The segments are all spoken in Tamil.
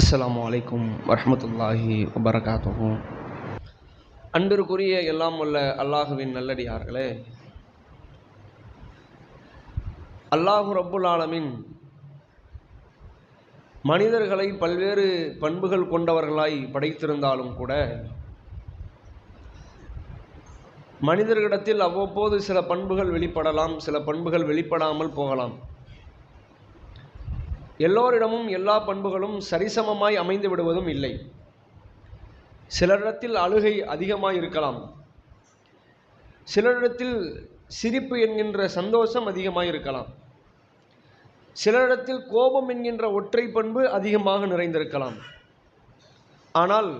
அஸ்லாம் அலைக்கும் வரமத்துல்லாஹி வபரகாத்துஹு அன்பிற்குரிய எல்லாம் உள்ள அல்லாஹுவின் நல்லடியார்களே அல்லாஹு ரப்புல் ஆலமின் மனிதர்களை பல்வேறு பண்புகள் கொண்டவர்களாய் படைத்திருந்தாலும் கூட மனிதர்களிடத்தில் அவ்வப்போது சில பண்புகள் வெளிப்படலாம் சில பண்புகள் வெளிப்படாமல் போகலாம். எல்லோரிடமும் எல்லா பண்புகளும் சரிசமமாய் அமைந்து விடுவதும் இல்லை. சிலரிடத்தில் அழுகை அதிகமாக இருக்கலாம். சிலரிடத்தில் சிரிப்பு என்கின்ற சந்தோஷம் அதிகமாக இருக்கலாம். சிலரிடத்தில் கோபம் என்கின்ற ஒற்றை பண்பு அதிகமாக நிறைந்திருக்கலாம். ஆனால்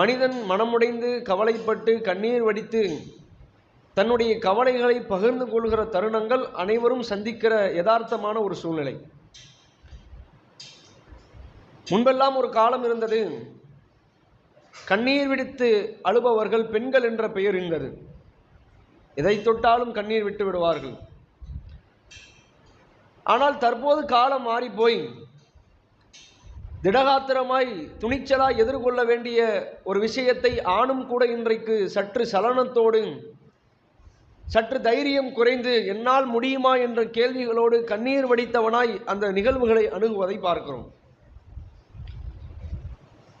மனிதன் மனமுடைந்து கவலைப்பட்டு கண்ணீர் வடித்து தன்னுடைய கவலைகளை பகிர்ந்து கொள்கிற தருணங்கள் அனைவரும் சந்திக்கிற யதார்த்தமான ஒரு சூழ்நிலை. முன்பெல்லாம் ஒரு காலம் இருந்தது. கண்ணீர் விடுத்து அழுபவர்கள் பெண்கள் என்ற பெயர் இருந்தது. எதை தொட்டாலும் கண்ணீர் விட்டு விடுவார்கள். ஆனால் தற்போது காலம் மாறிப்போய் திடகாத்திரமாய் துணிச்சலாய் எதிர்கொள்ள வேண்டிய ஒரு விஷயத்தை ஆணும் கூட இன்றைக்கு சற்று சலனத்தோடு சற்று தைரியம் குறைந்து என்னால் முடியுமா என்ற கேள்விகளோடு கண்ணீர் வடித்தவனாய் அந்த நிகழ்வுகளை அணுகுவதை பார்க்கிறோம்.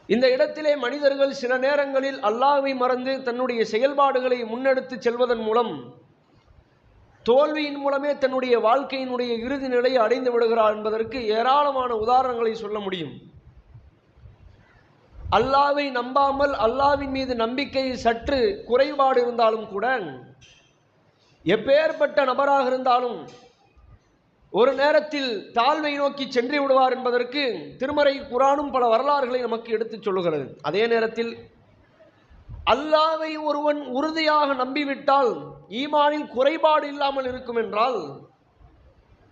இந்த இடத்திலே மனிதர்கள் சில நேரங்களில் அல்லாவை மறந்து தன்னுடைய செயல்பாடுகளை முன்னெடுத்து செல்வதன் மூலம் தோல்வியின் மூலமே தன்னுடைய வாழ்க்கையினுடைய இறுதி நிலையை அடைந்து விடுகிறார் என்பதற்கு ஏராளமான உதாரணங்களை சொல்ல முடியும். அல்லாவை நம்பாமல் அல்லாவின் மீது நம்பிக்கை சற்று குறைபாடு இருந்தாலும் கூட எப்பேற்பட்ட நபராக இருந்தாலும் ஒரு நேரத்தில் தாழ்வை நோக்கி சென்று விடுவார் என்பதற்கு திருமறை குரானும் பல வரலாறுகளை நமக்கு எடுத்துச் சொல்லுகிறது. அதே நேரத்தில் அல்லாவை ஒருவன் உறுதியாக நம்பிவிட்டால் ஈமானில் குறைபாடு இல்லாமல் இருக்கும் என்றால்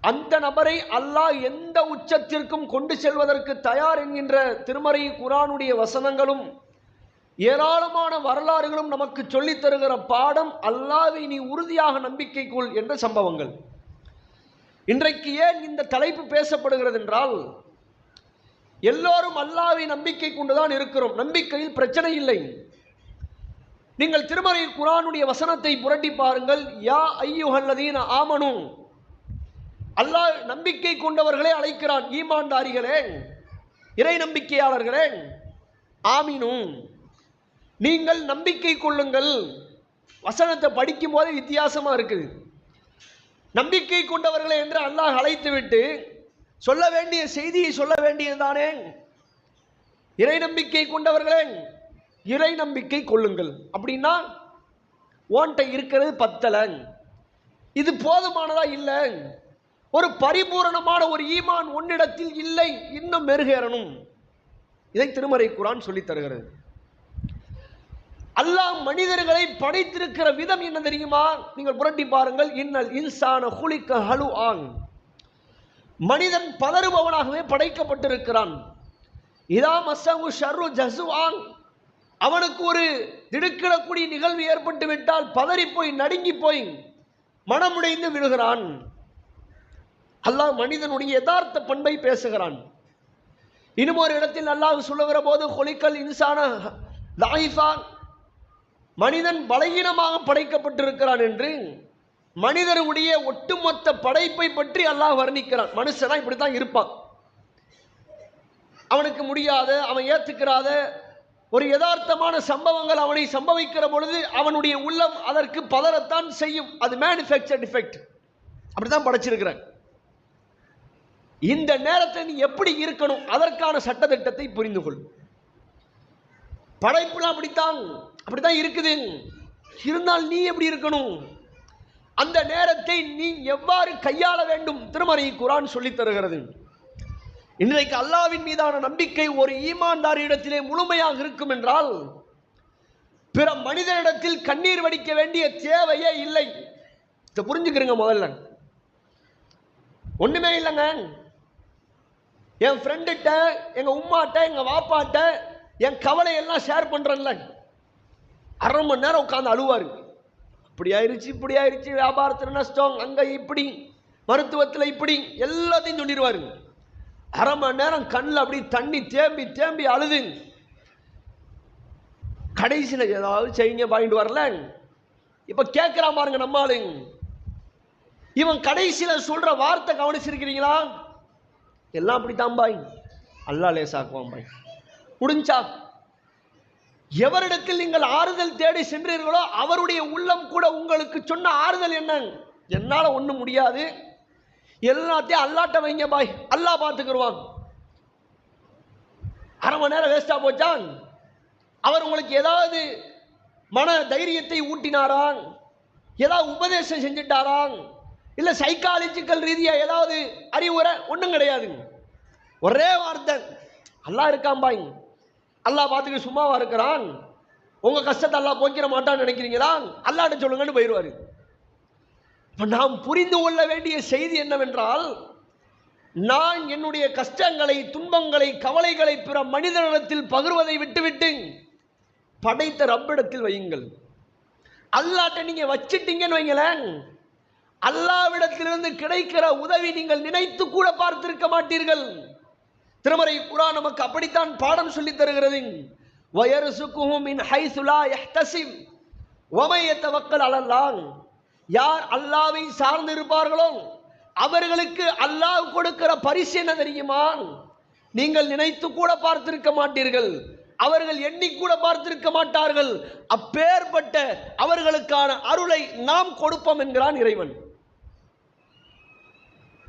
அந்த நபரை அல்லாஹ் எந்த உச்சத்திற்கும் கொண்டு செல்வதற்கு தயார் என்கின்ற திருமறை குரானுடைய வசனங்களும் ஏராளமான வரலாறுகளும் நமக்கு சொல்லித் தருகிற பாடம் அல்லாவை நீ உறுதியாக நம்பிக்கை கொள் என்ற சம்பவங்கள். இன்றைக்கு ஏன் இந்த தலைப்பு பேசப்படுகிறது என்றால் எல்லோரும் அல்லாவை நம்பிக்கை கொண்டுதான் இருக்கிறோம். நம்பிக்கையில் பிரச்சனை இல்லை. நீங்கள் திருமறை குரானுடைய வசனத்தை புரட்டி பாருங்கள். யா ஐயுகல்லதீன ஆமனு. அல்லாஹ் நம்பிக்கை கொண்டவர்களே அழைக்கிறான். ஈமான்தாரிகளே இறை நம்பிக்கையாளர்களே ஆமினும் நீங்கள் நம்பிக்கை கொள்ளுங்கள். வசனத்தை படிக்கும் போது வித்தியாசமாக இருக்குது. நம்பிக்கை கொண்டவர்களை என்று அல்லாஹ் அழைத்துவிட்டு சொல்ல வேண்டிய செய்தியை சொல்ல வேண்டியதுதானே இறை நம்பிக்கை கொண்டவர்களே இறை நம்பிக்கை கொள்ளுங்கள். அப்படின்னா ஓன்ட்ட இருக்கிறது பத்தலை. இது போதுமானதா இல்லை? ஒரு பரிபூரணமான ஒரு ஈமான் உன்னிடத்தில் இல்லை. இன்னும் மெருகேறணும். இதை திருமறை குரான் சொல்லித் தருகிறது. அல்லாஹ் மனிதர்களை படைத்திருக்கிற விதம் என்ன தெரியுமா? நீங்கள் புரட்டி பாருங்கள். இன்னல் இன்சான ஹுலிக்க ஹலு ஆங் மனிதன் பதறுபவனாகவே படைக்கப்பட்டிருக்கிறான். இதா மசவு ஷர்ரு ஜசு ஆங் அவனுக்கு ஒரு திடுக்கிடக்கூடிய நிகழ்வு ஏற்பட்டு விட்டால் பதறி போய் நடுங்கி போய் மனமுடைந்து விழுகிறான் அல்லாஹ் மனிதனுடைய யதார்த்த பண்பை பேசுகிறான். இன்னும் ஒரு இடத்தில் அல்லாஹ் சொல்லுகிற போது கொலிக்கல் இன்சான லாயிஃபா மனிதன் பலகீனமாக படைக்கப்பட்டிருக்கிறான் என்று மனிதனுடைய ஒட்டுமொத்த படைப்பை பற்றி அல்லாஹ் வர்ணிக்கிறான். மனுஷனா இப்படித்தான் இருப்பான். அவனுக்கு முடியாத அவன் ஏத்துக்கிறாத ஒரு யதார்த்தமான சம்பவங்கள் அவனை சம்பவிக்கிற பொழுது அவனுடைய உள்ளம் அதற்கு பதறத்தான் செய்யும். அது மேனுஃபேக்சர் டிஃபெக்ட் அப்படிதான் படைச்சிருக்கிறான். இந்த நேரத்தில் நீ எப்படி இருக்கணும்? அதற்கான சட்டத்திட்டத்தை புரிந்து கொள் படைப்புலாம் அப்படித்தான். அப்படிதான் இருக்குது. இருந்தால் நீ எப்படி இருக்கணும்? அந்த நேரத்தை நீ எவ்வாறு கையாள வேண்டும்? திருமறை குரான் சொல்லித் தருகிறது. இன்றைக்கு அல்லாவின் மீதான நம்பிக்கை ஒரு ஈமான்தாரியிடத்திலே முழுமையாக இருக்கும் என்றால் பிற மனிதனிடத்தில் கண்ணீர் வடிக்க வேண்டிய தேவையே இல்லை. இதை புரிஞ்சுக்கிறீங்க முதல்ல. ஒண்ணுமே இல்லைங்க. என் ஃப்ரெண்டுகிட்ட எங்கள் உம்மாட்ட எங்கள் வாப்பாட்ட என் கவலை எல்லாம் ஷேர் பண்ணுறேன்ல அரை மணி நேரம் உட்காந்து அழுவார். இப்படி ஆயிடுச்சு இப்படி ஆயிடுச்சு வியாபாரத்தில் நஷ்டம் அங்கே இப்படி மருத்துவத்தில் இப்படி எல்லாத்தையும் சொல்லிடுவாரு அரை மணி நேரம் கண்ணில் அப்படி தண்ணி தேம்பி தேம்பி அழுது. கடைசியில் ஏதாவது செய்யுங்க வாங்கிட்டு வரல? இப்போ கேட்குறான் பாருங்க நம்ம ஆளுங்க இவன் கடைசியில் சொல்கிற வார்த்தை கவனிச்சிருக்கிறீங்களா? எல்லாம் அப்படித்தான் பாய். அல்லா லேசாக்குவான் பாய். முடிஞ்சா எவரிடத்தில் நீங்கள் ஆறுதல் தேடி சென்றீர்களோ அவருடைய உள்ளம் கூட உங்களுக்கு சொன்ன ஆறுதல் என்ன? என்னால் ஒன்றும் முடியாது. எல்லாத்தையும் அல்லாட்ட வைங்க பாய். அல்லாஹ் பார்த்துக்குருவான். அரை மணி நேரம் வேஸ்டா போச்சான் அவர் உங்களுக்கு ஏதாவது மன தைரியத்தை ஊட்டினாராங் ஏதாவது உபதேசம் செஞ்சுட்டாராம் இல்லை சைக்காலஜிக்கல் ரீதியாக ஏதாவது அறிவுரை? ஒன்றும் கிடையாதுங்க. ஒரே வார்த்தை. அல்லாஹ் இருக்கான் பாய். அல்லாஹ் பார்த்துக்க சும்மாவா இருக்கிறான்? உங்கள் கஷ்டத்தை அல்லாஹ் போக்கிற மாட்டான்னு நினைக்கிறீங்களா? அல்லாட்ட சொல்லுங்கன்னு போயிடுவார். இப்போ நாம் புரிந்து கொள்ள வேண்டிய செய்தி என்னவென்றால் நான் என்னுடைய கஷ்டங்களை துன்பங்களை கவலைகளை பிற மனிதனிடத்தில் பகிர்வதை விட்டுவிட்டு படைத்த ரப்பிடத்தில் வையுங்கள். அல்லாட்ட நீங்கள் வச்சிட்டீங்கன்னு வைங்களேன். அல்லாவிடத்திலிருந்து கிடைக்கிற உதவி நீங்கள் நினைத்து கூட பார்த்திருக்க மாட்டீர்கள். திருமறை குரான் நமக்கு அப்படித்தான் பாடம் சொல்லி தருகிறது. வயர்சுக்குஹும் இன் ஹைசுலா எஹ்தசிம் யஹ்தசிப் வமை யத்தவக்கல் யார் அல்லாவை சார்ந்து இருப்பார்களோ அவர்களுக்கு அல்லாஹ் கொடுக்கிற பரிசு என்ன தெரியுமா? நீங்கள் நினைத்து கூட பார்த்திருக்க மாட்டீர்கள். அவர்கள் எண்ணி கூட பார்த்திருக்க மாட்டார்கள். அப்பேற்பட்ட அவர்களுக்கான அருளை நாம் கொடுப்போம் என்கிறான் இறைவன்.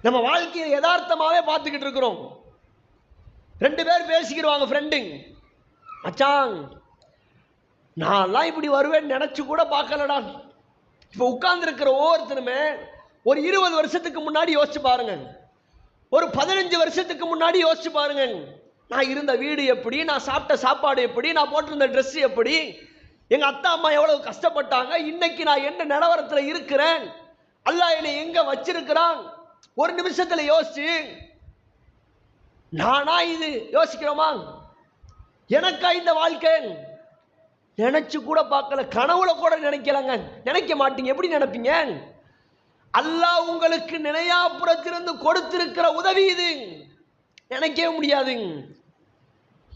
நம்ம வாழ்க்கையை யதார்த்தமாகவே பார்த்துக்கிட்டு இருக்கிறோம். ரெண்டு பேர் பேசிக்கிடுவாங்க ஃப்ரெண்டுங்க மச்சான் நான்லாம் இப்படி வருவேன்னு நினச்சி கூட பார்க்கலடா. இப்போ உட்கார்ந்துருக்கிற ஒவ்வொருத்தருமே ஒரு இருபது வருஷத்துக்கு முன்னாடி யோசிச்சு பாருங்க. ஒரு பதினஞ்சு வருஷத்துக்கு முன்னாடி யோசிச்சு பாருங்க. நான் இருந்த வீடு எப்படி நான் சாப்பிட்ட சாப்பாடு எப்படி நான் போட்டிருந்த ட்ரெஸ் எப்படி எங்கள் அத்தா அம்மா எவ்வளோ கஷ்டப்பட்டாங்க இன்னைக்கு நான் என்ன நிலவரத்தில் இருக்கிறேன்? அல்லாஹ் என்னை எங்கே வச்சிருக்கிறான்? ஒரு நிமிஷத்தில் யோசிச்சு நானா இது யோசிக்கிறோமா? எனக்கா இந்த வாழ்க்கை? நினைச்சு கூட பார்க்கல. கனவுல கூட நினைக்கலங்க. நினைக்க மாட்டீங்க. எப்படி நினைப்பீங்க? அல்லாஹ் உங்களுக்கு நினையாப்புறத்திலிருந்து கொடுத்திருக்கிற உதவி இது. நினைக்கவே முடியாது.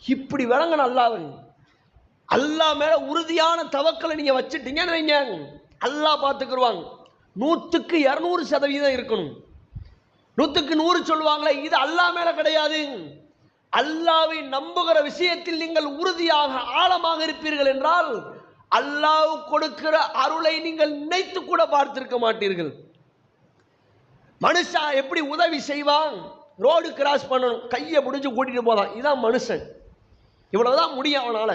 இப்படி விளங்கணும் அல்லாஹ். அல்லா மேல உறுதியான தவக்கலை நீங்க வச்சுட்டீங்கன்னு வைங்க. அல்லா பார்த்துக்கிருவாங்க. நூற்றுக்கு இரநூறு சதவீதம் இருக்கணும். நூற்றுக்கு நூறு சொல்லுவாங்களே இது அல்லாஹ் மேல கிடையாது. அல்லாவை நம்புகிற விஷயத்தில் நீங்கள் உறுதியாக ஆழமாக இருப்பீர்கள் என்றால் அல்லாஹ் கொடுக்கிற அருளை நீங்கள் நினைத்து கூட பார்த்திருக்க மாட்டீர்கள். மனுஷா எப்படி உதவி செய்வான்? ரோடு கிராஸ் பண்ணணும் கையை முடிஞ்சு கூட்டிட்டு போதான் இதான் மனுஷன். இவ்வளவுதான் முடியும் அவனால.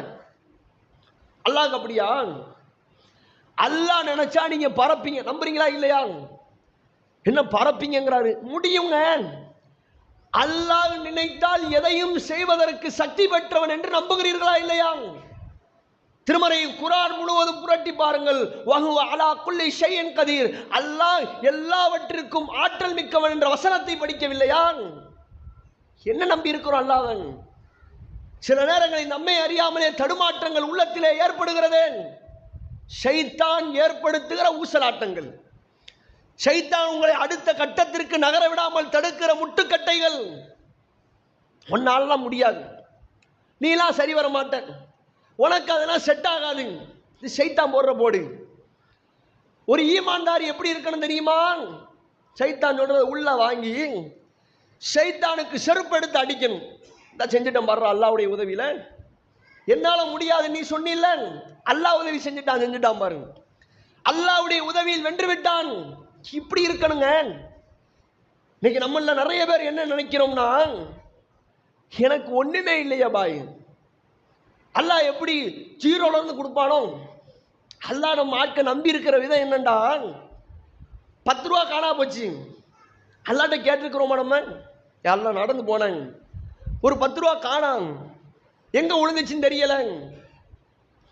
அல்லாஹ் அப்படியா? அல்லாஹ் நினைச்சா நீங்க பறப்பீங்க நம்புறீங்களா இல்லையா? என்ன பரப்பிங்கிறாரு முடியுங்க. அல்லாஹ் நினைத்தால் எதையும் செய்வதற்கு சக்தி பெற்றவன் என்று நம்புகிறீர்களா இல்லையா? திருமறை குரான் முழுவதும் புரட்டி பாருங்கள். வஹுவ அலா குல்லி ஷையன் கதீர். அல்லாஹ் எல்லாவற்றிற்கும் ஆற்றல் மிக்கவன் என்ற வசனத்தை படிக்கவில்லையா? என்ன நம்பி இருக்கிறோம் அல்லாஹ்வன் சில நேரங்களில் நம்மை அறியாமலே தடுமாற்றங்கள் உள்ளத்திலே ஏற்படுகிறது. ஷைத்தான் ஏற்படுத்துகிற ஊசலாட்டங்கள். சைத்தான் உங்களை அடுத்த கட்டத்திற்கு நகர விடாமல் தடுக்கிற முட்டுக்கட்டைகள் உன்னாலலாம் முடியாது. நீலாம் சரி வர மாட்டேன். உனக்கு அதெல்லாம் செட் ஆகாது. இது சைத்தான் போடுற போடு. ஒரு ஈமான்தார் எப்படி இருக்கணும் தெரியுமா? சைத்தான் சொல்றத உள்ள வாங்கி சைத்தானுக்கு செருப்பு எடுத்து அடிக்கணும். இதான் செஞ்சுட்டேன் வர்ற அல்லாவுடைய உதவியில. என்னால் முடியாது நீ சொன்னில்ல. அல்லாஹ் உதவி செஞ்சுட்டான் செஞ்சுட்டான் பாருங்க அல்லாவுடைய உதவியில் வென்று விட்டான். இப்படி இருக்கணுங்க. இன்னைக்கு நம்மள நிறைய பேர் என்ன நினைக்கிறோம்னா எனக்கு ஒண்ணுமே இல்லையா பாய். அல்லாஹ் எப்படி ஜீரோல இருந்து கொடுப்பானோ அல்லாஹ் நம்ம ஆட்கள் நம்பி இருக்கிற விதம் என்னண்டா? பத்து ரூபா காணா போச்சு. அல்லாட்ட கேட்டிருக்கிறோமா நம்ம? எல்லாம் நடந்து போனாங்க ஒரு பத்து ரூபா காணாம். எங்க விழுந்துச்சுன்னு தெரியல.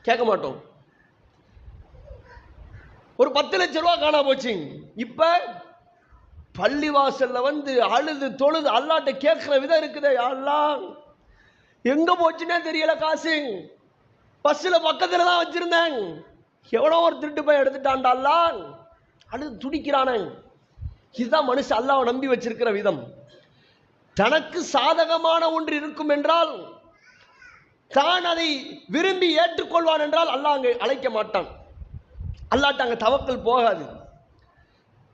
கேட்க மாட்டோம். ஒரு பத்து லட்ச ரூபா காணா போச்சுங்க இப்போ பள்ளிவாசலில் வந்து அழுது தொழுது அல்லாட்ட கேட்குற விதம் இருக்குதே அல்லா எங்கே போச்சுன்னே தெரியல காசு. பஸ்ஸில் பக்கத்தில் தான் வச்சுருந்தேன். எவ்வளோ ஒரு திருட்டு போய் எடுத்துட்டான்டா அல்லா அழுது துடிக்கிறானே. இதுதான் மனுஷன் அல்லாவை நம்பி வச்சிருக்கிற விதம். தனக்கு சாதகமான ஒன்று இருக்கும் என்றால் தான் அதை விரும்பி ஏற்றுக்கொள்வான் என்றால் அல்லாஹ் அங்கே அழைக்க மாட்டான். அல்லாட்ட அங்கே தவக்கல் போகாது.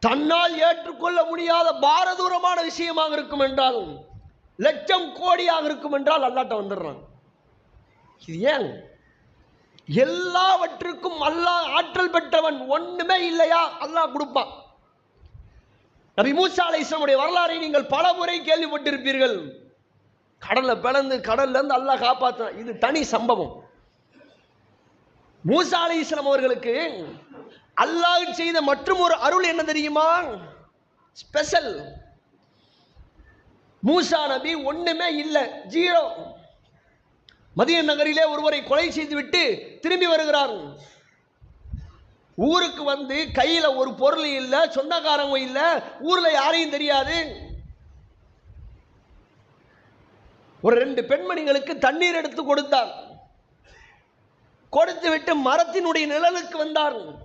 தன்னால் ஏற்றுக்கொள்ள முடியாத பாரதூரமான விஷயமாக இருக்கும் என்றால் லட்சம் கோடியாக இருக்கும் என்றால் அல்லாட்ட வந்துடுறான். இது ஏன்? எல்லாவற்றுக்கும் அல்லாஹ் ஆற்றல் பெற்றவன் ஒன்றுமே இல்லையா? அல்லாஹ் கொடுப்பான். நபி மூசா அலைஹிஸ்ஸலாமுடைய வரலாறை நீங்கள் பல முறை கேள்விப்பட்டிருப்பீர்கள். கடல்ல பிளந்து கடல்ல இருந்து அல்லாஹ் காப்பாற்ற இது தனி சம்பவம். மூசா அலைஹிஸ்ஸலாம் அவர்களுக்கு அல்லாஹ் செய்த மற்றும் ஒரு அருள் என்ன தெரியுமா? ஸ்பெஷல் மூசா நபி ஒண்ணுமே இல்லை ஜீரோ மதிய நகரிலே ஒருவரை கொலை செய்துவிட்டு திரும்பி வருகிறார். ஊருக்கு வந்து கையில ஒரு பொருள் இல்லை சொந்தக்காரங்க இல்லை ஊர்ல யாரையும் தெரியாது. ஒரு ரெண்டு பெண்மணிகளுக்கு தண்ணீர் எடுத்து கொடுத்தார். கொடுத்து விட்டு மரத்தினுடைய நிழலுக்கு வந்தார்.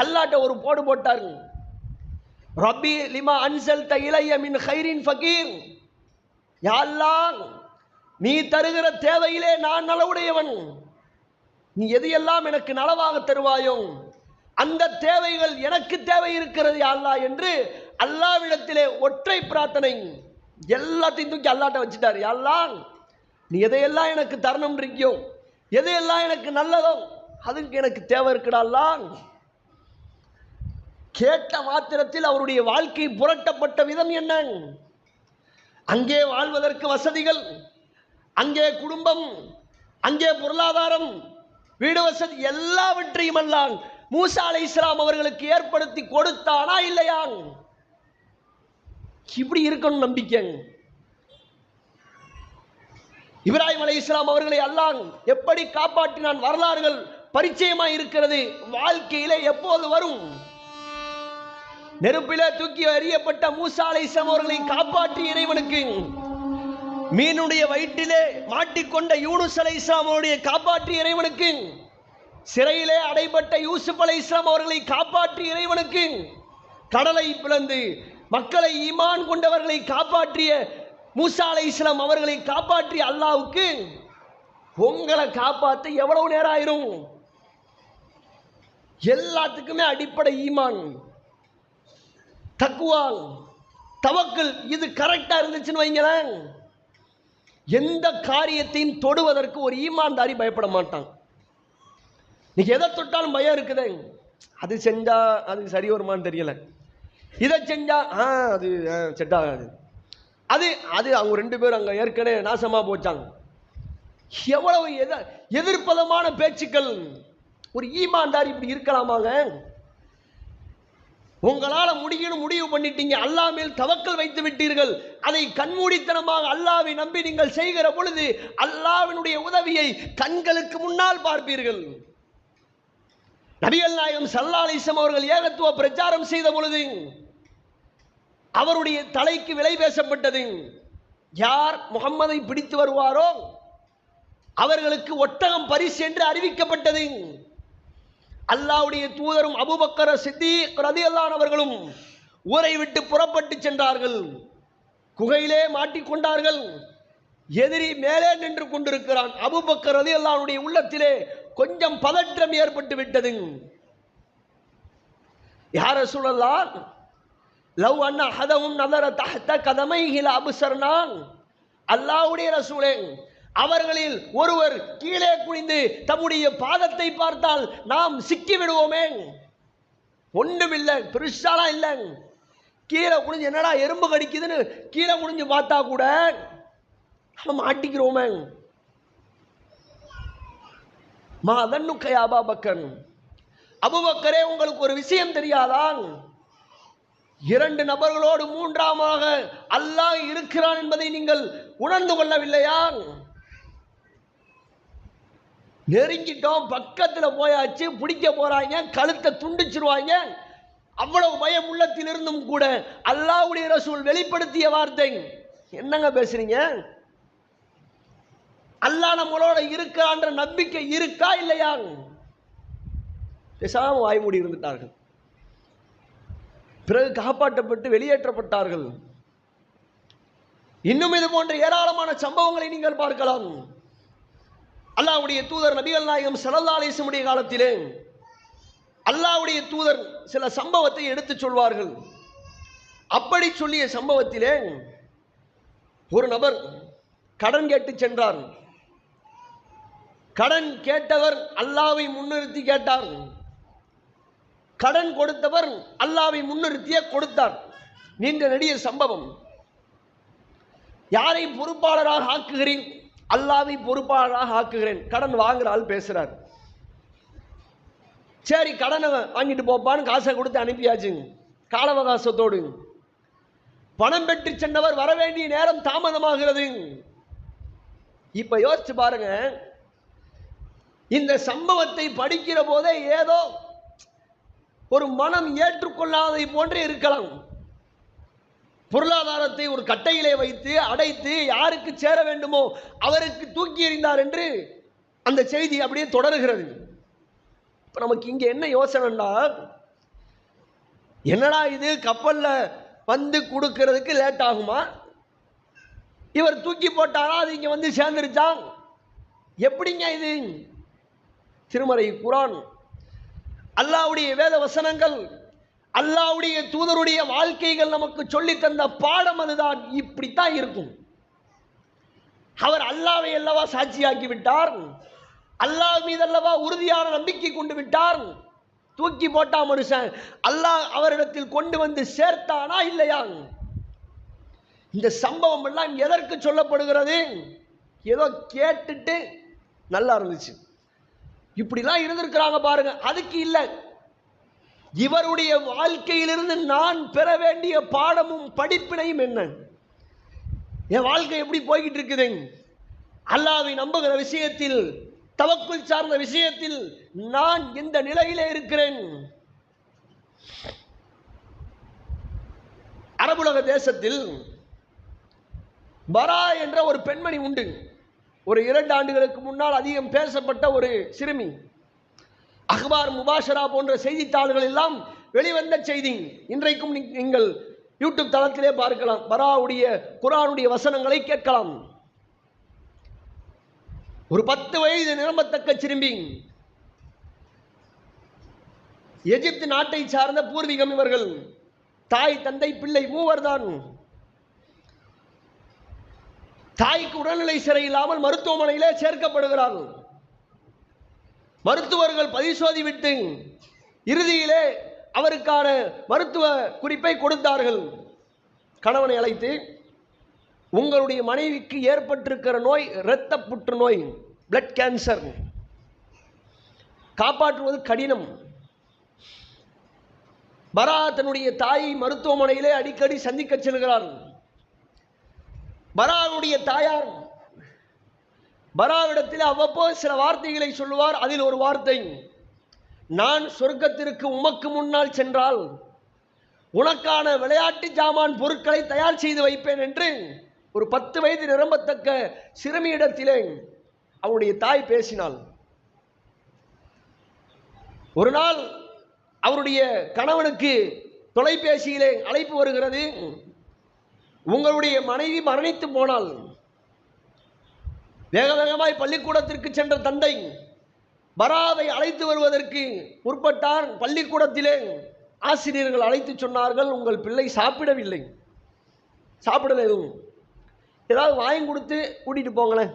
அல்லாட்ட ஒரு போடு போட்டார்கள். ரப்பி லிமா அன்சல் இளைய மின் ஹைரின் ஃபகீர். யா நீ தருகிற தேவையிலே நான் நலவுடையவன். நீ எதையெல்லாம் எனக்கு நலவாக தருவாயோ அந்த தேவைகள் எனக்கு தேவை இருக்கிறது அல்லா அல்லாஹ் என்று அல்லாவிடத்திலே ஒற்றை பிரார்த்தனை. எல்லாத்தையும் தூக்கி அல்லாட்ட வச்சுட்டார். யா நீ எதையெல்லாம் எனக்கு தரணும் இருக்கியோ எதையெல்லாம் எனக்கு நல்லதோ அதுக்கு எனக்கு தேவை இருக்குடா அல்லாஹ். கேட்ட மாத்திரத்தில் அவருடைய வாழ்க்கை புரட்டப்பட்ட விதம் என்ன? அங்கே வாழ்வதற்கு வசதிகள் அங்கே குடும்பம் அங்கே பொருளாதாரம் வீடு வசதி எல்லாவற்றையும் அல்லான் மூசா அலை இஸ்லாம் அவர்களுக்கு ஏற்படுத்தி கொடுத்தானா இல்லையா? இப்படி இருக்கணும் நம்பிக்கை. இப்ராஹிம் அலை இஸ்லாம் அவர்களை அல்லாங் எப்படி காப்பாற்றினான் வரலாறுகள் பரிச்சயமாக இருக்கிறது வாழ்க்கையிலே எப்போது வரும்? நெருப்பில தூக்கி அறியப்பட்ட மூசா அவர்களை காப்பாற்றிய இறைவனுக்கு. மீனுடைய வயிற்றிலே மாட்டிக்கொண்ட யூனுஸ் அலை இஸ்லாம் அவருடைய காப்பாற்றி இறைவனுக்கு. சிறையிலே அடைபட்ட யூசுப் அலை இஸ்லாம் அவர்களை காப்பாற்றி இறைவனுக்கு. கடலை பிளந்து மக்களை ஈமான் கொண்டவர்களை காப்பாற்றிய மூசா அலை இஸ்லாம் அவர்களை காப்பாற்றிய அல்லாவுக்கு உங்களை காப்பாற்ற எவ்வளவு நேரம் ஆயிரும்? எல்லாத்துக்குமே அடிப்படை ஈமான். தக்குவா தவக்கல் இது கரெக்டாக இருந்துச்சுன்னு வைங்களேன். எந்த காரியத்தையும் தொடுவதற்கு ஒரு ஈமான்தாரி பயப்பட மாட்டான். நீ எதை தொட்டாலும் பயம் இருக்குதே. அது செஞ்சா அது சரி வருமான்னு தெரியல. இதை செஞ்சா ஆ அது செட் ஆகாது. அது அது அவங்க ரெண்டு பேரும் அங்கே ஏற்கனவே நாசமாக போச்சாங்க. எவ்வளவு எத எதிர்ப்பதமான பேச்சுக்கள் ஒரு ஈமான்தாரி இப்படி இருக்கலாமாங்க? உங்களால் முடியும்னு முடிவு பண்ணிட்டீங்க. அல்லாஹ் மேல் தவக்கல் வைத்து விட்டீர்கள். அதை கண்மூடித்தனமாக அல்லாவை நம்பி நீங்கள் செய்கிற பொழுது அல்லாவினுடைய உதவியை கண்களுக்கு முன்னால் பார்ப்பீர்கள். நபிகள் நாயகம் சல்லா அலிசம் அவர்கள் ஏகத்துவ பிரச்சாரம் செய்த பொழுது அவருடைய தலைக்கு விலை பேசப்பட்டது. யார் முகம்மதை பிடித்து வருவாரோ அவர்களுக்கு ஒட்டகம் பரிசு என்று அறிவிக்கப்பட்டது. அல்லாவுடைய தூதரும் அபுபக்கர சித்தி ரதியல்லானவர்களும் ஊரை விட்டு புறப்பட்டு சென்றார்கள். குகையிலே மாட்டிக்கொண்டார்கள் எதிரி மேலே நின்று கொண்டிருக்கிறான். அபுபக்கர் ரதியல்லானுடைய உள்ளத்திலே கொஞ்சம் பதற்றம் ஏற்பட்டு விட்டது. யார சூழலாம் லவ் அண்ணா ஹதவும் நதர தஹத்த கதமைகில அபுசர்னான். அல்லாவுடைய ரசூலே அவர்களில் ஒருவர் கீழே குனிந்து தம்முடைய பாதத்தை பார்த்தால் நாம் சிக்கி விடுவோமே ஒண்ணுமில்லை பெருசாலாம் இல்லை. கீழே குனிஞ்சு என்னடா எறும்பு கடிக்குதுன்னு கீழே குனிஞ்சு பார்த்தா கூட நம்ம மாட்டிக்கிறோமே. மா அதன்னுக்கை அபாபக்கன் அபுபக்கரே உங்களுக்கு ஒரு விஷயம் தெரியாதான். இரண்டு நபர்களோடு மூன்றாமாக அல்லாஹ் இருக்கிறான் என்பதை நீங்கள் உணர்ந்து கொள்ளவில்லையா? நெருங்கிட்டோம் பக்கத்தில் போயாச்சு பிடிக்க போகிறாங்க கழுத்தை துண்டிச்சிருவாங்க. அவ்வளவு பயம் உள்ளத்திலிருந்தும் கூட அல்லாவுடைய ரசூல் வெளிப்படுத்திய வார்த்தை. என்னங்க பேசுறீங்க? அல்லாஹ் நம்மளோட இருக்கான்ற நம்பிக்கை இருக்கா இல்லையா? பேசாம வாய் மூடி இருந்துட்டார்கள். பிறகு காப்பாற்றப்பட்டு வெளியேற்றப்பட்டார்கள். இன்னும் இது போன்ற ஏராளமான சம்பவங்களை நீங்கள் பார்க்கலாம். அல்லாவுடைய தூதர் நபிகள் நாயகம் ஸல்லல்லாஹு காலத்திலே அல்லாவுடைய தூதர் சில சம்பவத்தை எடுத்துச் சொல்வார்கள். அப்படி சொல்லிய சம்பவத்திலே ஒரு நபர் கடன் கேட்டு சென்றார். கடன் கேட்டவர் அல்லாவை முன்னிறுத்தி கேட்டார். கடன் கொடுத்தவர் அல்லாவை முன்னிறுத்திய கொடுத்தார். நீண்ட நெடிய சம்பவம். யாரை பொறுப்பாளராக ஆக்குகிறேன் அல்லாவை பொறுப்பாளராக ஆக்குகிறேன். கடன் வாங்குறாள் பேசுறார். சரி கடனை வாங்கிட்டு போப்பான்னு காசை கொடுத்து அனுப்பியாச்சு கால அவகாசத்தோடு பணம் பெற்று சென்றவர் வர வேண்டிய நேரம் தாமதமாகிறது இப்ப யோசிச்சு பாருங்க. இந்த சம்பவத்தை படிக்கிற போதே ஏதோ ஒரு மனம் ஏற்றுக்கொள்ளாதை போன்றே இருக்கலாம். பொருளாதாரத்தை ஒரு கட்டையிலே வைத்து அடைத்து யாருக்கு சேர வேண்டுமோ அவருக்கு தூக்கி எறிந்தார் என்று அந்த செய்தி அப்படியே தொடருகிறது. இப்போ நமக்கு இங்கே என்ன யோசனைன்னா என்னடா இது கப்பலில் வந்து கொடுக்கறதுக்கு லேட் ஆகுமா? இவர் தூக்கி போட்டாரா? அது இங்கே வந்து சேர்ந்துருச்சான் எப்படிங்க இது? திருமறை குரான் அல்லாவுடைய வேத வசனங்கள் அல்லாவுடைய தூதருடைய வாழ்க்கைகள் நமக்கு சொல்லி தந்த பாடம் அதுதான். இப்படித்தான் இருக்கும். அவர் அல்லாவை அல்லவா சாட்சியாக்கி விட்டார். அல்லாஹ் மீது அல்லவா உறுதியான நம்பிக்கை கொண்டு விட்டார். தூக்கி போட்டா மனுஷன் அல்லாஹ் அவரிடத்தில் கொண்டு வந்து சேர்த்தானா இல்லையா? இந்த சம்பவம் எல்லாம் எதற்கு சொல்லப்படுகிறது? ஏதோ கேட்டுட்டு நல்லா இருந்துச்சு. இப்படிலாம் இருந்திருக்கிறாங்க பாருங்க. அதுக்கு இல்லை. இவருடைய வாழ்க்கையிலிருந்து நான் பெற வேண்டிய பாடமும் படிப்பினையும் என்ன? என் வாழ்க்கை எப்படி போய்கிட்டு இருக்குது அல்லாவை நம்புகிற விஷயத்தில் தவக்குள் சார்ந்த விஷயத்தில் நான் இந்த நிலையிலே இருக்கிறேன்? அரபுலக தேசத்தில் பரா என்ற ஒரு பெண்மணி உண்டு. ஒரு இரண்டு ஆண்டுகளுக்கு முன்னால் அதிகம் பேசப்பட்ட ஒரு சிறுமி. அக்பார் முபாஷரா போன்ற செய்தித்தாள்கள் எல்லாம் வெளிவந்த செய்தி. இன்றைக்கும் நீங்கள் யூடியூப் தளத்திலே பார்க்கலாம். பராவுடைய குரானுடைய வசனங்களை கேட்கலாம். ஒரு பத்து வயது நிரம்பத்தக்க சிறுமி. எகிப்து நாட்டை சார்ந்த பூர்வீகம் இவர்கள். தாய் தந்தை பிள்ளை மூவர் தான் தாய்க்கு உடல்நிலை சிறையில்லாமல் மருத்துவமனையிலே சேர்க்கப்படுகிறார்கள். மருத்துவர்கள் பரிசோதி விட்டு இறுதியிலே அவருக்கான மருத்துவ குறிப்பை கொடுத்தார்கள். கணவனை அழைத்து உங்களுடைய மனைவிக்கு ஏற்பட்டிருக்கிற நோய் இரத்த புற்றுநோய் பிளட் கேன்சர் காப்பாற்றுவது கடினம். பரா தன்னுடைய தாயை மருத்துவமனையிலே அடிக்கடி சந்திக்க செல்கிறார். பராவுடைய தாயார் பராவிடத்தில் அவ்வப்போது சில வார்த்தைகளை சொல்லுவார். அதில் ஒரு வார்த்தை நான் சொர்க்கத்திற்கு உமக்கு முன்னால் சென்றால் உனக்கான விளையாட்டு ஜாமான் பொருட்களை தயார் செய்து வைப்பேன் என்று ஒரு பத்து வயது நிரம்பத்தக்க சிறுமியிடத்திலே அவருடைய தாய் பேசினாள். ஒரு நாள் அவருடைய கணவனுக்கு தொலைபேசியிலே அழைப்பு வருகிறது. உங்களுடைய மனைவி மரணித்து போனாள். வேக வேகமாய் பள்ளிக்கூடத்திற்கு சென்ற தந்தை பராவை அழைத்து வருவதற்கு முற்பட்டார் பள்ளிக்கூடத்திலே ஆசிரியர்கள் அழைத்து சொன்னார்கள் உங்கள் பிள்ளை சாப்பிடவில்லை. சாப்பிடல. எதுவும் ஏதாவது வாங்கி கொடுத்து கூட்டிட்டு போங்களேன்.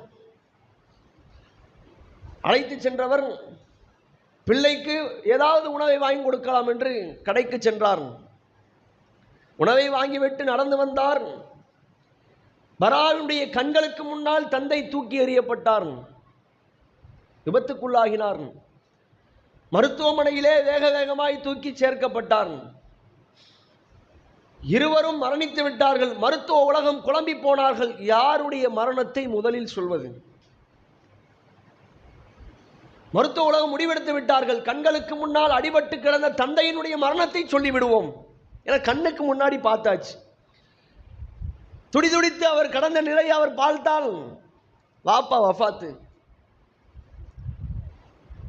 அழைத்து சென்றவர் பிள்ளைக்கு ஏதாவது உணவை வாங்கி கொடுக்கலாம் என்று கடைக்கு சென்றார். உணவை வாங்கிவிட்டு நடந்து வந்தார். பரானுடைய கண்களுக்கு முன்னால் தந்தை தூக்கி எறியப்பட்டார். விபத்துக்குள்ளாகினார். மருத்துவமனையிலே வேக வேகமாய் தூக்கி சேர்க்கப்பட்டார். இருவரும் மரணித்து விட்டார்கள். மருத்துவ உலகம் குழம்பி போனார்கள். யாருடைய மரணத்தை முதலில் சொல்வது? மருத்துவ உலகம் முடிவெடுத்து விட்டார்கள். கண்களுக்கு முன்னால் அடிபட்டு கிடந்த தந்தையினுடைய மரணத்தை சொல்லிவிடுவோம். என கண்ணுக்கு முன்னாடி பார்த்தாச்சு. துடிதுடித்து அவர் கடந்த நிலையை அவர் பார்த்தால் வாப்பா வஃபாத்து.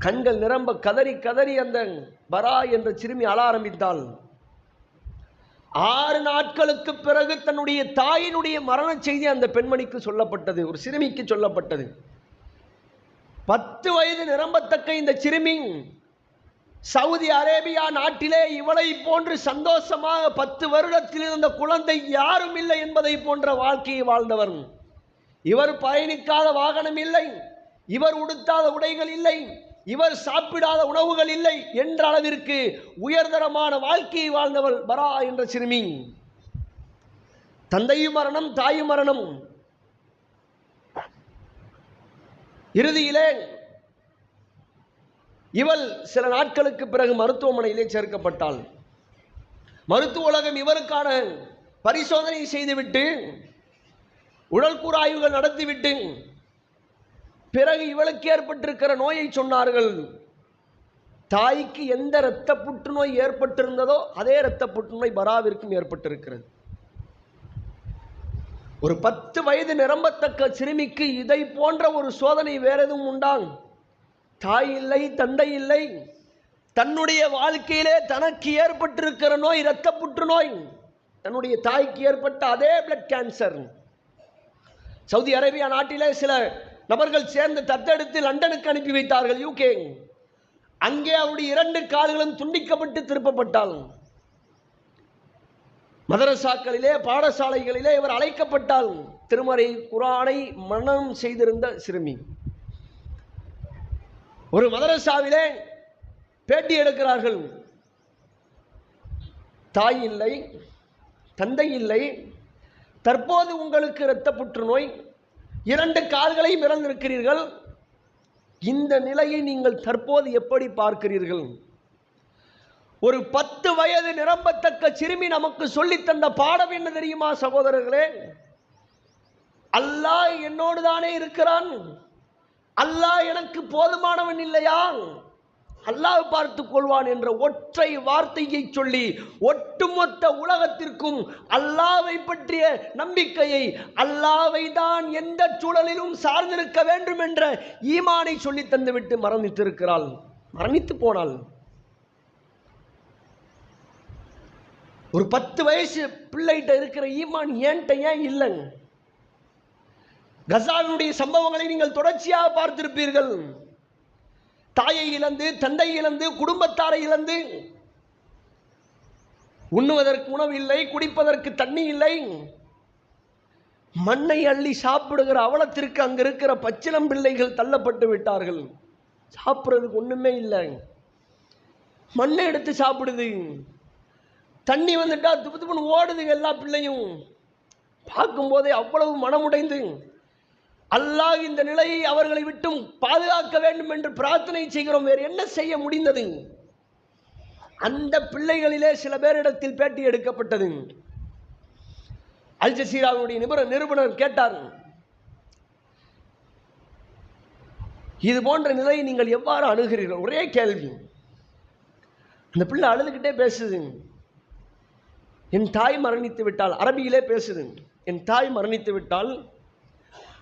கண்கள் நிரம்ப கதறி கதறி அந்த பரா என்ற சிறுமி அழ ஆரம்பித்தாள். ஆறு நாட்களுக்கு பிறகு தன்னுடைய தாயினுடைய மரண செய்தி அந்த பெண்மணிக்கு சொல்லப்பட்டது ஒரு சிறுமிக்கு சொல்லப்பட்டது. பத்து வயது நிரம்பத்தக்க இந்த சிறுமி சவுதி அரேபியா நாட்டிலே இவளை போன்று சந்தோஷமாக பத்து வருடத்தில் இருந்த குழந்தை யாரும் இல்லை என்பதை போன்ற வாழ்க்கையை வாழ்ந்தவர். இவர் பயணிக்காத வாகனம் இல்லை. இவர் உடுத்தாத உடைகள் இல்லை. இவர் சாப்பிடாத உணவுகள் இல்லை என்ற அளவிற்கு உயர்தரமான வாழ்க்கையை வாழ்ந்தவள் பரா என்ற சிறுமி. தந்தையும் மரணம் தாயும் மரணம். இறுதியிலே இவள் சில நாட்களுக்கு பிறகு மருத்துவமனையிலே சேர்க்கப்பட்டாள். மருத்துவ உலகம் இவருக்கான பரிசோதனை செய்துவிட்டு உடல் ஆய்வுகள் நடத்திவிட்டு பிறகு இவளுக்கு ஏற்பட்டிருக்கிற நோயை சொன்னார்கள். தாய்க்கு எந்த இரத்த புற்றுநோய் ஏற்பட்டிருந்ததோ அதே இரத்த புற்றுநோய் பராவிற்கும் ஏற்பட்டிருக்கிறது. ஒரு பத்து வயது நிரம்பத்தக்க சிறுமிக்கு இதை போன்ற ஒரு சோதனை வேற எதுவும் உண்டான் தாய் இல்லை தந்தை இல்லை. தன்னுடைய வாழ்க்கையிலே தனக்கு ஏற்பட்டிருக்கிற நோய் இரத்த புற்றுநோய் தன்னுடைய தாய்க்கு ஏற்பட்ட அதே பிளட் கேன்சர் சவுதி அரேபியா நாட்டிலே சில நபர்கள் சேர்ந்து தத்தெடுத்து லண்டனுக்கு அனுப்பி வைத்தார்கள் யூகே அங்கே அவருடைய இரண்டு கால்களும் துண்டிக்கப்பட்டு திருப்பப்பட்டாள் மதரசாக்களிலே பாடசாலைகளிலே இவர் அழைக்கப்பட்டால். திருமறை குரானை மனம் செய்திருந்த சிறுமி. ஒரு மதரசாவிலே பேட்டி எடுக்கிறார்கள். தாய் இல்லை தந்தை இல்லை தற்போது உங்களுக்கு இரத்த புற்றுநோய் இரண்டு கால்களையும் இறந்திருக்கிறீர்கள். இந்த நிலையை நீங்கள் தற்போது எப்படி பார்க்கிறீர்கள்? ஒரு பத்து வயது நிரம்பத்தக்க சிறுமி நமக்கு சொல்லித் தந்த பாடம் என்ன தெரியுமா சகோதரர்களே? அல்லாஹ் என்னோடு தானே இருக்கிறான். அல்லாஹ் எனக்கு போதுமானவன் இல்லையா? அல்லாஹ் பார்த்துக் கொள்வான் என்ற ஒற்றை வார்த்தையை சொல்லி ஒட்டுமொத்த உலகத்திற்கும் அல்லாவை பற்றிய நம்பிக்கையை அல்லாவை தான் எந்த சூழலிலும் சார்ந்திருக்க வேண்டும் என்ற ஈமானை சொல்லி தந்துவிட்டு மரணித்திருக்கிறாள். மரணித்து போனாள். ஒரு பத்து வயசு பிள்ளைகிட்ட இருக்கிற ஈமான் ஏன்ட்ட ஏன் இல்லைங்க? கசாவினுடைய சம்பவங்களை நீங்கள் தொடர்ச்சியாக பார்த்திருப்பீர்கள். தாயை இழந்து தந்தை இழந்து குடும்பத்தாரை இழந்து உண்ணுவதற்கு உணவு இல்லை குடிப்பதற்கு தண்ணி இல்லை. மண்ணை அள்ளி சாப்பிடுகிற அவலத்திற்கு அங்கே இருக்கிற பச்சிளம் பிள்ளைகள் தள்ளப்பட்டு விட்டார்கள். சாப்பிட்றதுக்கு ஒன்றுமே இல்லை. மண்ணை எடுத்து சாப்பிடுது. தண்ணி வந்துட்டா துப்பு துப்புன்னு ஓடுதுங்க எல்லா பிள்ளையும். பார்க்கும்போதே அவ்வளவு மனமுடைந்து அல்லாஹ் இந்த நிலையை அவர்களை விட்டும் பாதுகாக்க வேண்டும் என்று பிரார்த்தனை செய்கிறோம். வேறு என்ன செய்ய முடிந்தது? அந்த பிள்ளைகளிலே சில பேரிடத்தில் பேட்டி எடுக்கப்பட்டது. அல் ஜசீராவுடைய நிபுணர் நிருபணர் கேட்டார் இது போன்ற நிலையை நீங்கள் எவ்வாறு அணுகிறீர்கள்? ஒரே கேள்வி. அந்த பிள்ளை அழுதுகிட்டே பேசுது. என் தாய் மரணித்து விட்டால் அரபியிலே பேசுது. என் தாய் மரணித்து விட்டால்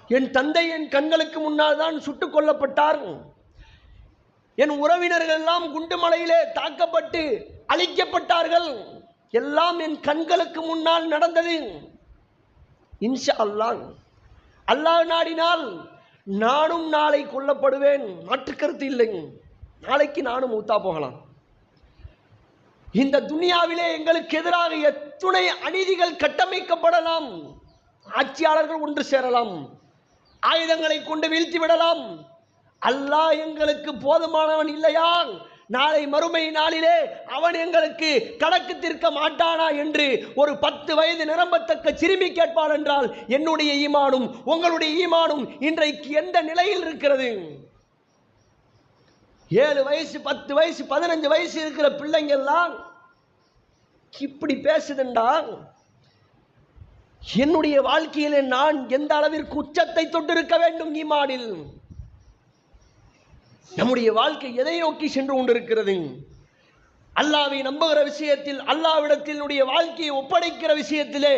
என் தந்தை என் கண்களுக்கு முன்னால் தான் சுட்டுக் கொல்லப்பட்டார். என் உறவினர்கள் எல்லாம் குண்டுமலையிலே தாக்கப்பட்டு அழிக்கப்பட்டார்கள். எல்லாம் என் கண்களுக்கு முன்னால் நடந்தது. இன்ஷா அல்லாஹ். அல்லாஹ் நாடினால் நானும் நாளை கொல்லப்படுவேன். மாற்றுக்கருத்து இல்லை. நாளைக்கு நானும் மூத்தா போகலாம். இந்த துனியாவிலே எங்களுக்கு எதிராக எத்துணை அநீதிகள் கட்டமைக்கப்படலாம். ஆட்சியாளர்கள் ஒன்று சேரலாம். ஆயுதங்களை கொண்டு வீழ்த்தி விடலாம். அல்லாஹ் எங்களுக்கு போதுமானவன் இல்லையா? நாளை மறுமை நாளிலே அவன் எங்களுக்கு கணக்கு தீர்க்க மாட்டானா என்று ஒரு பத்து வயது நிரம்பத்தக்க சிறுமி கேட்பான் என்றால் என்னுடைய ஈமானும் உங்களுடைய ஈமானும் இன்றைக்கு எந்த நிலையில் இருக்கிறது? ஏழு வயசு பத்து வயசு பதினஞ்சு வயசு இருக்கிற பிள்ளைங்கள்லாம் இப்படி பேசுதுண்டா? என்னுடைய வாழ்க்கையிலே நான் எந்த அளவிற்கு உச்சத்தை தொட்டிருக்க வேண்டும் ஈமானில் நம்முடைய வாழ்க்கை எதை நோக்கி சென்று கொண்டிருக்கிறது? அல்லாவை நம்புகிற விஷயத்தில் அல்லாவிடத்தினுடைய வாழ்க்கையை ஒப்படைக்கிற விஷயத்திலே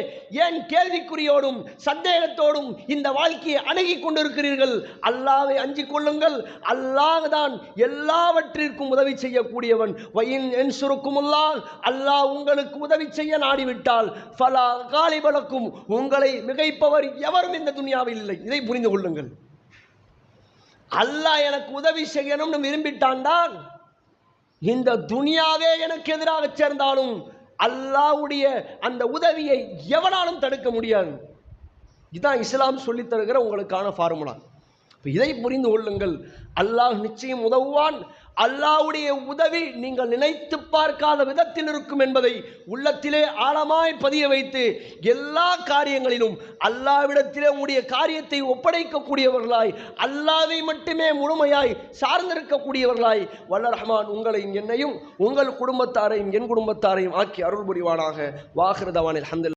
ஏன் கேள்விக்குறியோடும் சந்தேகத்தோடும் இந்த வாழ்க்கையை அணுகி கொண்டிருக்கிறீர்கள்? அல்லாவை அஞ்சு கொள்ளுங்கள். அல்லாஹ் தான் எல்லாவற்றிற்கும் உதவி செய்யக்கூடியவன். வயின் என் சுருக்குமுல்லால் அல்லாஹ் உங்களுக்கு உதவி செய்ய நாடிவிட்டால் ஃபலா காலிபலக்கும். உங்களை மிகைப்பவர் எவரும் இந்த துனியாவில் இல்லை. இதை புரிந்து கொள்ளுங்கள். அல்லாஹ் எனக்கு உதவி செய்யணும்னு விரும்பிட்டான் தான் இந்த துனியாவே எனக்கு எதிராக சேர்ந்தாலும் அல்லாஹ்வுடைய அந்த உதவியை எவனாலும் தடுக்க முடியாது. இதுதான் இஸ்லாம் சொல்லித்தருகிற உங்களுக்கான ஃபார்முலா இதை புரிந்து கொள்ளுங்கள். அல்லாஹ் நிச்சயம் உதவுவான். அல்லாவுடைய உதவி நீங்கள் நினைத்து பார்க்காத விதத்தில் இருக்கும் என்பதை உள்ளத்திலே ஆழமாய் பதிய வைத்து எல்லா காரியங்களிலும் அல்லாவிடத்திலே உங்களுடைய காரியத்தை ஒப்படைக்கக்கூடியவர்களாய் அல்லாவை மட்டுமே முழுமையாய் சார்ந்திருக்கக்கூடியவர்களாய் வல்ல ரஹ்மான் உங்களையும் என்னையும் உங்கள் குடும்பத்தாரையும் என் குடும்பத்தாரையும் ஆக்கி அருள் புரிவானாக வாகிருதவானில் ஹந்தில்